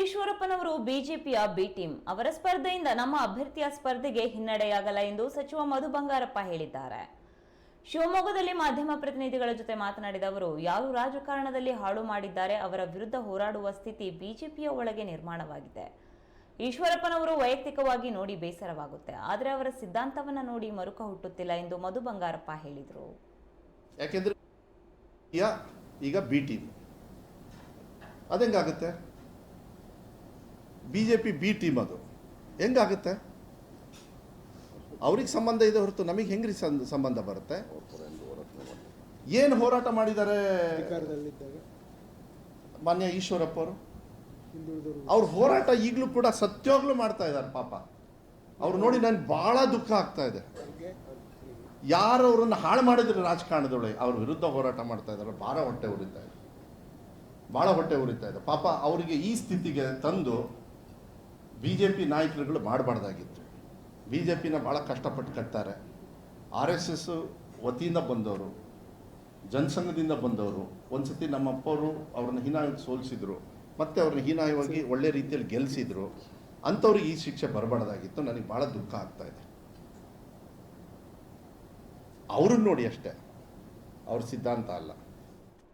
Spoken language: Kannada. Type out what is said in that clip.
ಈಶ್ವರಪ್ಪನವರು ಬಿಜೆಪಿಯ ಬಿ ಟೀಮ್. ಅವರ ಸ್ಪರ್ಧೆಯಿಂದ ನಮ್ಮ ಅಭ್ಯರ್ಥಿಯ ಸ್ಪರ್ಧೆಗೆ ಹಿನ್ನಡೆಯಾಗಲ್ಲ ಎಂದು ಸಚಿವ ಮಧು ಬಂಗಾರಪ್ಪ ಹೇಳಿದ್ದಾರೆ. ಶಿವಮೊಗ್ಗದಲ್ಲಿ ಮಾಧ್ಯಮ ಪ್ರತಿನಿಧಿಗಳ ಜೊತೆ ಮಾತನಾಡಿದ ಅವರು, ಯಾರು ರಾಜಕಾರಣದಲ್ಲಿ ಹಾಳು ಮಾಡಿದ್ದಾರೆ, ಅವರ ವಿರುದ್ಧ ಹೋರಾಡುವ ಸ್ಥಿತಿ ಬಿಜೆಪಿಯ ಒಳಗೆ ನಿರ್ಮಾಣವಾಗಿದೆ. ಈಶ್ವರಪ್ಪನವರು ವೈಯಕ್ತಿಕವಾಗಿ ನೋಡಿ ಬೇಸರವಾಗುತ್ತೆ, ಆದರೆ ಅವರ ಸಿದ್ಧಾಂತವನ್ನ ನೋಡಿ ಮರುಕ ಹುಟ್ಟುತ್ತಿಲ್ಲ ಎಂದು ಮಧು ಬಂಗಾರಪ್ಪ ಹೇಳಿದರು. ಯಾಕೆಂದ್ರೆ ಈಗ B team. ಅದೆಂಗಾಗುತ್ತೆ? B J P B team ಅದು. ಹೆಂಗಾಗುತ್ತೆ? ಅವ್ರಿಗೆ ಸಂಬಂಧ ಇದೆ ಹೊರತು ನಮಗೆ ಹೆಂಗ್ರಿ ಸಂಬಂಧ ಬರುತ್ತೆ? ಏನು ಹೋರಾಟ ಮಾಡಿದ್ದಾರೆ? ಮಾನ್ಯ ಈಶ್ವರಪ್ಪ ಅವರು. ಅವ್ರ ಹೋರಾಟ ಈಗಲೂ ಕೂಡ ಸತ್ಯವಾಗ್ಲೂ ಮಾಡ್ತಾ ಇದ್ದಾರೆ ಪಾಪ. ಅವ್ರು ನೋಡಿ ನನ್ಗೆ ಭಾಳ ದುಃಖ ಆಗ್ತಾ ಇದೆ. ಯಾರು ಅವರನ್ನು ಹಾಳು ಮಾಡಿದ್ರು ರಾಜಕಾರಣದೊಳಗೆ ಅವ್ರ ವಿರುದ್ಧ ಹೋರಾಟ ಮಾಡ್ತಾ ಇದ್ದಾರೆ. ಭಾಳ ಹೊಟ್ಟೆ ಉರಿತಾ ಇದೆ. ಭಾಳ ಹೊಟ್ಟೆ ಉರಿತಾ ಇದೆ. ಪಾಪ ಅವರಿಗೆ ಈ ಸ್ಥಿತಿಗೆ ತಂದು ಬಿ ಜೆ ಪಿ ನಾಯಕರುಗಳು ಮಾಡಬಾರ್ದಾಗಿತ್ತು. ಬಿ ಜೆ ಪಿನ ಭಾಳ ಕಷ್ಟಪಟ್ಟು ಕಟ್ತಾರೆ. ಆರ್ ಎಸ್ ಎಸ್ ವತಿಯಿಂದ ಬಂದವರು, ಜನಸಂಘದಿಂದ ಬಂದವರು ಒಂದು ಸತಿ ನಮ್ಮ ಅಪ್ಪವರು ಅವ್ರನ್ನ ಹೀನಾಯವಾಗಿ ಸೋಲಿಸಿದ್ರು, ಮತ್ತು ಅವ್ರನ್ನ ಹೀನಾಯವಾಗಿ ಒಳ್ಳೆ ರೀತಿಯಲ್ಲಿ ಗೆಲ್ಲಿಸಿದ್ರು ಅಂಥವ್ರಿಗೆ ಈ ಶಿಕ್ಷೆ ಬರಬಾರ್ದಾಗಿತ್ತು. ನನಗೆ ಭಾಳ ದುಃಖ ಆಗ್ತಾ ಇದೆ. ಅವ್ರನ್ನ ನೋಡಿ ಅಷ್ಟೇ. ಅವ್ರ ಸಿದ್ಧಾಂತ ಅಲ್ಲ.